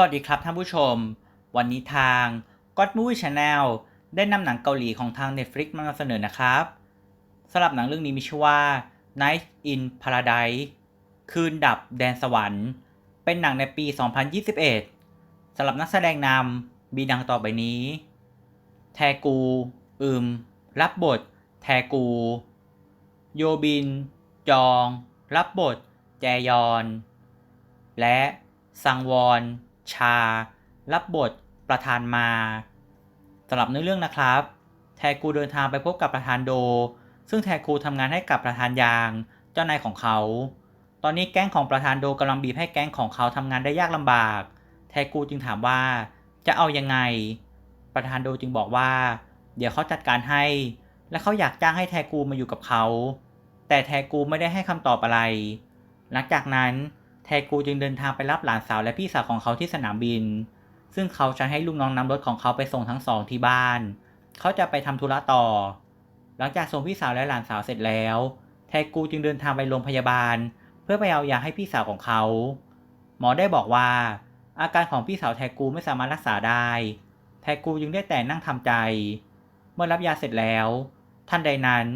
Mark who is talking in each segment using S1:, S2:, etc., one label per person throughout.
S1: สวัสดีครับท่านผู้ชม วันนี้ทาง God Movie Channel ได้นำหนังเกาหลีของทาง Netflix มานำเสนอนะครับสำหรับหนังเรื่องนี้มีชื่อว่า Night in Paradise คืนดับแดนสวรรค์ เป็นหนังในปี 2021สำหรับนักแสดงนำมีดังต่อไปนี้ แทกู อึม รับบท แทกู โยบิน จอง รับบท แจยอน และสังวร ชา รับบท ประธานมาสำหรับเนื้อเรื่องนะครับ แทกูเดินทางไปพบกับประธานโด ซึ่งแทกูทำงานให้กับประธานยาง เจ้านายของเขา ตอนนี้แก๊งของประธานโดกำลังบีบให้แก๊งของเขาทำงานได้ยากลำบาก แทกูจึงถามว่าจะเอายังไง ประธานโดจึงบอกว่า เดี๋ยวเขาจัดการให้ และเขาอยากจ้างให้แทกูมาอยู่กับเขา แต่แทกูไม่ได้ให้คำตอบอะไร หลังจากนั้น แทกูจึงเดินทางไปรับหลานสาวและพี่สาวของเขาที่สนามบิน ซึ่งเขาใช้ให้ลูกน้องนำรถของเขาไปส่งทั้งสองที่บ้าน เขาจะไปทำธุระต่อ หลังจากส่งพี่สาวและหลานสาวเสร็จแล้ว แทกูจึงเดินทางไปโรงพยาบาล เพื่อไปเอายาให้พี่สาวของเขา หมอได้บอกว่า อาการของพี่สาวแทกูไม่สามารถรักษาได้ แทกูจึงได้แต่นั่งทำใจ เมื่อรับยาเสร็จแล้ว ท่านใดนั้น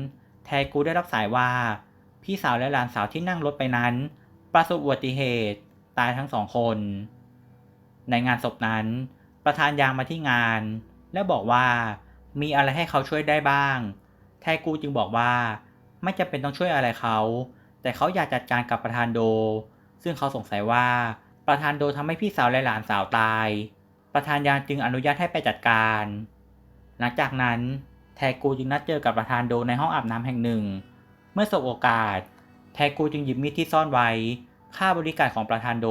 S1: แทกูได้รับสายว่า พี่สาวและหลานสาวที่นั่งรถไปนั้น ประสบอุบัติเหตุ ตายทั้งสองคน ในงานศพนั้น ประธานยางมาที่งาน และบอกว่ามีอะไรให้เขาช่วยได้บ้าง แทกูจึงบอกว่า ไม่จำเป็นต้องช่วยอะไรเขา แต่เขาอยากจัดการกับประธานโด ซึ่งเขาสงสัยว่าประธานโดทำให้พี่สาวและหลานสาวตาย ประธานยางจึงอนุญาตให้ไปจัดการ หลังจากนั้น แทกูจึงนัดเจอกับประธานโดในห้องอาบน้ำแห่งหนึ่ง เมื่อสบโอกาส แทกูจึงหยิบมีดที่ซ่อนไว้ฆ่าบริการของประธานโด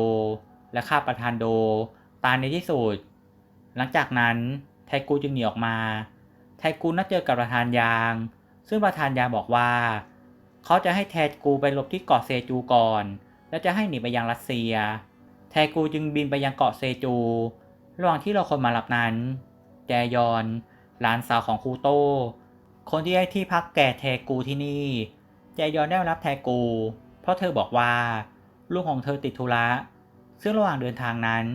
S1: และฆ่าประธานโด ตายในที่สุด หลังจากนั้นแทกูจึงหนีออกมา แทกูนัดเจอกับประธานยาง ซึ่งประธานยางบอกว่า เขาจะให้แทกูไปหลบที่เกาะเซจูก่อน แล้วจะให้หนีไปยังรัสเซีย แทกูจึงบินไปยังเกาะเซจู ระหว่างที่เราคนมารับนั้น แจยอน หลานสาวของคูโต คนที่ให้ที่พักแก่แทกูที่นี่ แจยอนได้รับแทกู เพราะเธอบอกว่า ลูกของเธอติดธุระ ซึ่งระหว่างเดินทางนั้น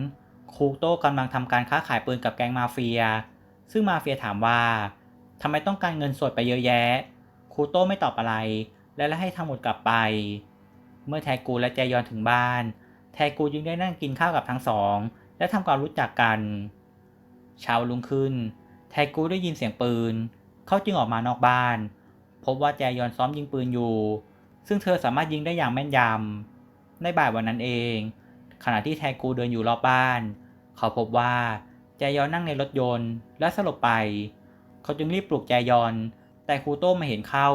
S1: คูโต้กำลังทำการค้าขายปืนกับแก๊งมาเฟีย ซึ่งมาเฟียถามว่าทำไมต้องการเงินสดไปเยอะแยะ คูโต้ไม่ตอบอะไร และให้ทั้งหมดกลับไป เมื่อแทกูและแจยอนถึงบ้าน แทกูจึงได้นั่งกินข้าวกับทั้งสอง และทำความรู้จักกัน เช้าลุงขึ้น แทกูได้ยินเสียงปืน เขาจึงออกมานอกบ้าน พบว่าแจยอนซ้อมยิงปืนอยู่ ซึ่งเธอสามารถยิงได้อย่างแม่นยำ ในบ่ายวันนั้นเอง ขณะที่แทกูเดินอยู่รอบบ้าน เขาพบว่าแจยอนนั่งในรถยนต์และสลบไป เขาจึงรีบปลุกแจยอน แต่ครูโต้มาเห็นเข้า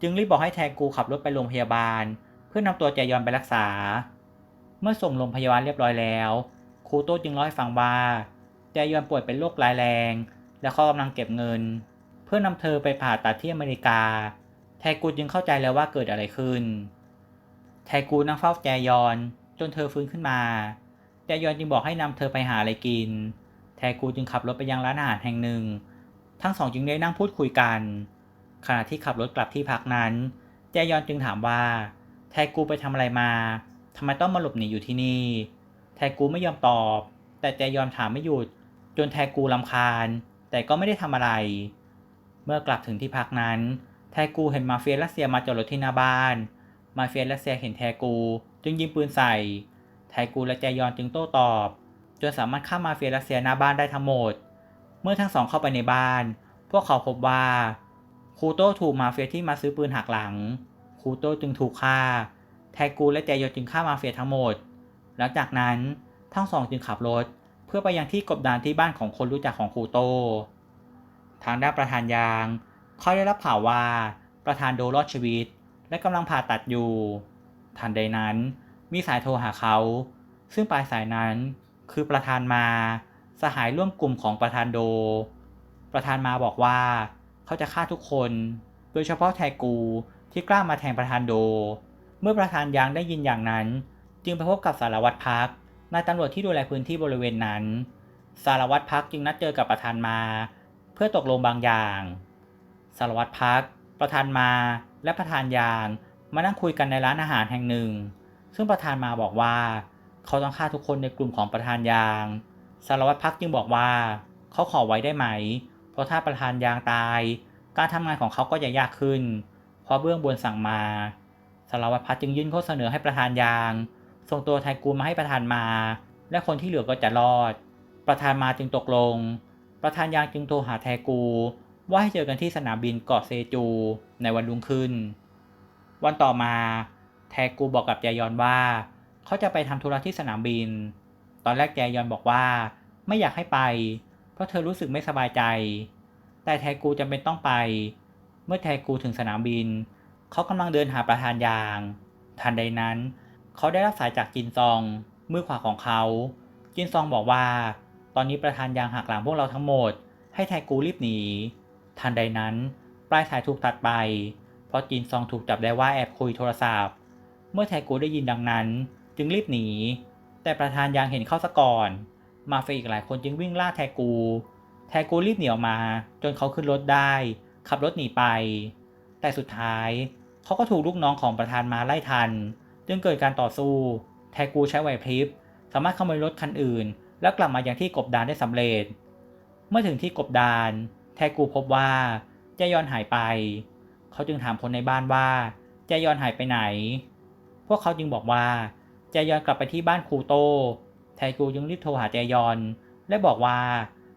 S1: จึงรีบบอกให้แทกูขับรถไปโรงพยาบาล เพื่อนำตัวแจยอนไปรักษา เมื่อส่งโรงพยาบาลเรียบร้อยแล้วครูโต้จึงเล่าให้ฟังว่าแจยอนป่วยเป็นโรคร้ายแรง และเขากำลังเก็บเงิน พื่อนำเธอไปผ่าตัดที่อเมริกา แทกูจึงเข้าใจแล้วว่าเกิดอะไรขึ้น แทกูนั่งเฝ้าแจยอน จนเธอฟื้นขึ้นมา แจยอนจึงบอกให้นำเธอไปหาอะไรกิน แทกูจึงขับรถไปยังร้านอาหารแห่งหนึ่ง ทั้งสองจึงได้นั่งพูดคุยกัน ขณะที่ขับรถกลับที่พักนั้น แจยอนจึงถามว่า แทกูไปทำอะไรมาทำไมต้องมาหลบหนีอยู่ที่นี่ แทกูไม่ยอมตอบ แต่แจยอนถามไม่หยุด จนแทกูลำคาญ แต่ก็ไม่ได้ทำอะไร มื่อกลับถึงที่พักนั้น แทกูเห็นมาเฟียรัสเซียมาจอดรถที่หน้าบ้าน มาเฟียรัสเซียเห็นแทกู จึงยิงปืนใส่ แทกูและแจยอนจึงโต้ตอบ จนสามารถฆ่ามาเฟียรัสเซียหน้าบ้านได้ทั้งหมด เมื่อทั้งสองเข้าไปในบ้าน พวกเขาพบว่าคูโต้ถูกมาเฟียที่มาซื้อปืนหักหลัง คูโต้จึงถูกฆ่า แทกูและแจยอนจึงฆ่ามาเฟียทั้งหมด หลังจากนั้นทั้งสองจึงขับรถ เพื่อไปยังที่กบดานที่บ้านของคนรู้จักของคูโต้ ทางด้านประธานยาง เขาได้รับข่าวว่าประธานโดรอดชีวิต และกำลังผ่าตัดอยู่ ทันใดนั้น มีสายโทรหาเขา ซึ่งปลายสายนั้นคือประธานมา สหายร่วมกลุ่มของประธานโด ประธานมาบอกว่า เขาจะฆ่าทุกคน โดยเฉพาะแทกูที่กล้ามาแทงประธานโด เมื่อประธานยางได้ยินอย่างนั้น จึงไปพบกับสารวัตรพักนายตำรวจที่ดูแลพื้นที่บริเวณนั้น สารวัตรพักจึงนัดเจอกับประธานมา พื่อตกลงบางอย่าง สารวัตรพัก ประธานมาและประธานยาง มานั่งคุยกันในร้านอาหารแห่งหนึ่ง ซึ่งประธานมาบอกว่า เขาต้องฆ่าทุกคนในกลุ่มของประธานยาง สารวัตรพักจึงบอกว่า เขาขอไว้ได้ไหม เพราะถ้าประธานยางตาย การทำงานของเขาก็จะยากขึ้น เพราะเบื้องบนสั่งมา สารวัตรพัดจึงยื่นข้อเสนอให้ประธานยาง ส่งตัวไทกูมาให้ประธานมา และคนที่เหลือก็จะรอด ประธานมาจึงตกลง ประธานยางจึงโทรหาแทกู ว่าให้เจอกันที่สนามบินเกาะเซจูในวันรุ่งขึ้น วันต่อมา แทกูบอกกับแจยอนว่า เขาจะไปทำธุระที่สนามบิน ตอนแรกแจยอนบอกว่า ไม่อยากให้ไป เพราะเธอรู้สึกไม่สบายใจ แต่แทกูจำเป็นต้องไป เมื่อแทกูถึงสนามบิน เขากำลังเดินหาประธานยาง ทันใดนั้น เขาได้รับสายจากจินซองมือขวาของเขา จินซองบอกว่า ตอนนี้ประธานยางหักหลังพวกเราทั้งหมด ให้แทกูรีบหนี ทันใดนั้น ปลายสายถูกตัดไป เพราะจินซองถูกจับได้ว่าแอบคุยโทรศัพท์ เมื่อแทกูได้ยินดังนั้น จึงรีบหนี แต่ประธานยางเห็นเข้าซะก่อน มาเฟียอีกหลายคนจึงวิ่งล่าแทกูแทกูรีบหนีออกมา จนเขาขึ้นรถได้ ขับรถหนีไป แต่สุดท้ายเขาก็ถูกลูกน้องของประธานมาไล่ทัน จึงเกิดการต่อสู้แทกูใช้ไหวพริบ สามารถขโมยรถคันอื่น แล้วกลับมาอยังที่กบดานได้สำเร็จ เมื่อถึงที่กบดาน แทกูพบว่าแจยอนหายไป เขาจึงถามคนในบ้านว่าแจยอนหายไปไหน พวกเขาจึงบอกว่าแจยอนกลับไปที่บ้านครูโต แทกูจึงรีบโทรหาแจยอน และบอกว่า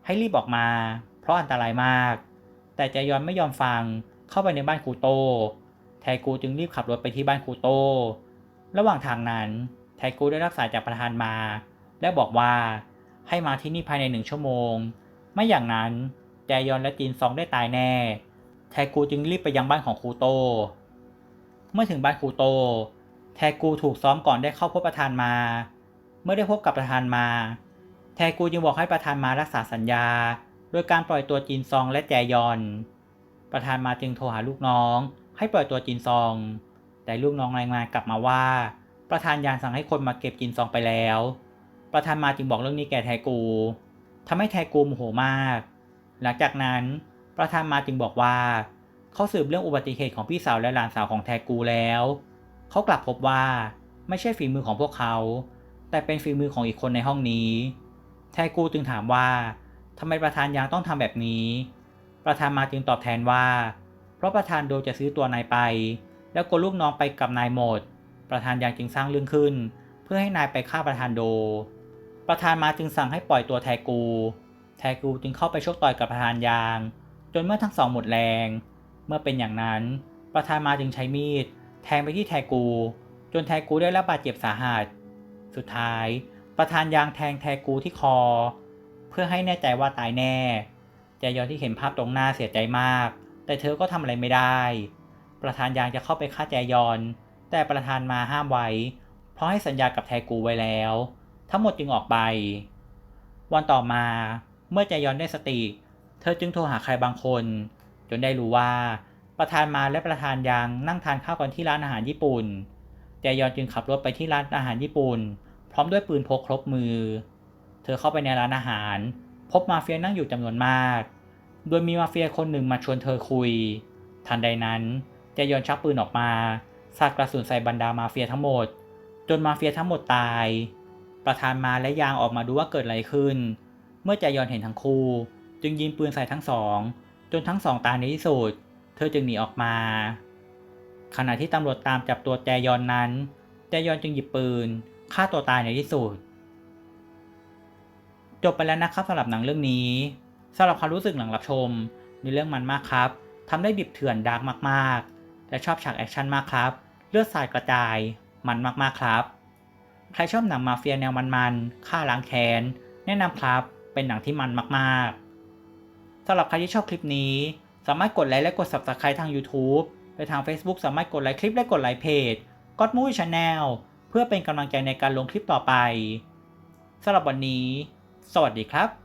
S1: ให้รีบออกมา เพราะอันตรายมาก แต่แจยอนไม่ยอมฟังเข้าไปในบ้านครูโต แทกูจึงรีบขับรถไปที่บ้านครูโต ระหว่างทางนั้น แทกูได้รับสายจากประธานมา และบอกว่า ให้มาที่นี่ภายในหนึ่งชั่วโมง ไม่อย่างนั้นแจยอนและจีนซองได้ตายแน่ แทกูจึงรีบไปยังบ้านของครูโต เมื่อถึงบ้านครูโต แทกูถูกซ้อมก่อนได้เข้าพบประธานมา เมื่อได้พบกับประธานมา แทกูจึงบอกให้ประธานมารักษาสัญญา โดยการปล่อยตัวจีนซองและแจยอน ประธานมาจึงโทรหาลูกน้อง ให้ปล่อยตัวจินซอง แต่ลูกน้องรายงานกลับมาว่า ประธานยานสั่งให้คนมาเก็บจินซองไปแล้ว ประธานมาจึงบอกเรื่องนี้แก่แทกูทำให้แทกูโมโหมาก หลังจากนั้น ประธานมาจึงบอกว่า เขาสืบเรื่องอุบัติเหตุของพี่สาวและหลานสาวของแทกูแล้ว เขากลับพบว่าไม่ใช่ฝีมือของพวกเขา แต่เป็นฝีมือของอีกคนในห้องนี้แทกูจึงถามว่าทำไมประธานยางต้องทำแบบนี้ ประธานมาจึงตอบแทนว่า เพราะประธานโดจะซื้อตัวนายไป แล้วกลลูกน้องไปกับนายหมด ประธานยางจึงสร้างเรื่องขึ้น เพื่อให้นายไปฆ่าประธานโด ประธานมาจึงสั่งให้ปล่อยตัวแทกู แทกูจึงเข้าไปชกต่อยกับประธานยาง จนเมื่อทั้งสองหมดแรง เมื่อเป็นอย่างนั้น ประธานมาจึงใช้มีด แทงไปที่แทกู จนแทกูได้รับบาดเจ็บสาหัส สุดท้าย ประธานยางแทงแทกูที่คอ เพื่อให้แน่ใจว่าตายแน่แจยอนที่เห็นภาพตรงหน้าเสียใจมาก แต่เธอก็ทำอะไรไม่ได้ ประธานยางจะเข้าไปฆ่าแจยอน แต่ประธานมาห้ามไว้ เพราะให้สัญญากับแทกูไว้แล้ว ทั้งหมดจึงออกไป วันต่อมาเมื่อแจยอนได้สติ เธอจึงโทรหาใครบางคน จนได้รู้ว่า ประธานมาและประธานยางนั่งทานข้าวกันที่ร้านอาหารญี่ปุ่นแจยอนจึงขับรถไปที่ร้านอาหารญี่ปุ่น พร้อมด้วยปืนพกครบมือ เธอเข้าไปในร้านอาหาร พบมาเฟียนั่งอยู่จำนวนมาก โดยมีมาเฟียคนหนึ่งมาชวนเธอคุย ทันใดนั้นแจยอนชักปืนออกมาสาดกระสุนใส่บรรดามาเฟียทั้งหมด จนมาเฟียทั้งหมดตาย ประธานมาและยางออกมาดูว่าเกิดอะไรขึ้น เมื่อแจยอนเห็นทั้งคู่ จึงยิงปืนใส่ทั้งสอง จนทั้งสองตายในที่สุด เธอจึงหนีออกมา ขณะที่ตำรวจตามจับตัวแจยอนนั้น แจยอนจึงหยิบปืนฆ่าตัวตายในที่สุด จบไปแล้วนะครับสำหรับหนังเรื่องนี้สำหรับความรู้สึกหลังรับชมในเรื่องมันมากครับทำได้ดิบเถื่อนดาร์กมากๆและชอบฉากแอคชั่นมากครับ เลือดสาดกระจายมันมากๆครับ ใครชอบหนังมาเฟียแนวมันๆฆ่าล้างแค้น แนะนำครับ เป็นหนังที่มันมากๆสำหรับใครที่ชอบคลิปนี้ สามารถกดไลค์และกด Subscribe ทาง YouTube ไปทาง Facebook สามารถกดไลค์คลิปและกดไลค์เพจก็อดมูชาแนลเพื่อเป็นกำลังใจในการลงคลิปต่อไปสำหรับวันนี้ สวัสดีครับ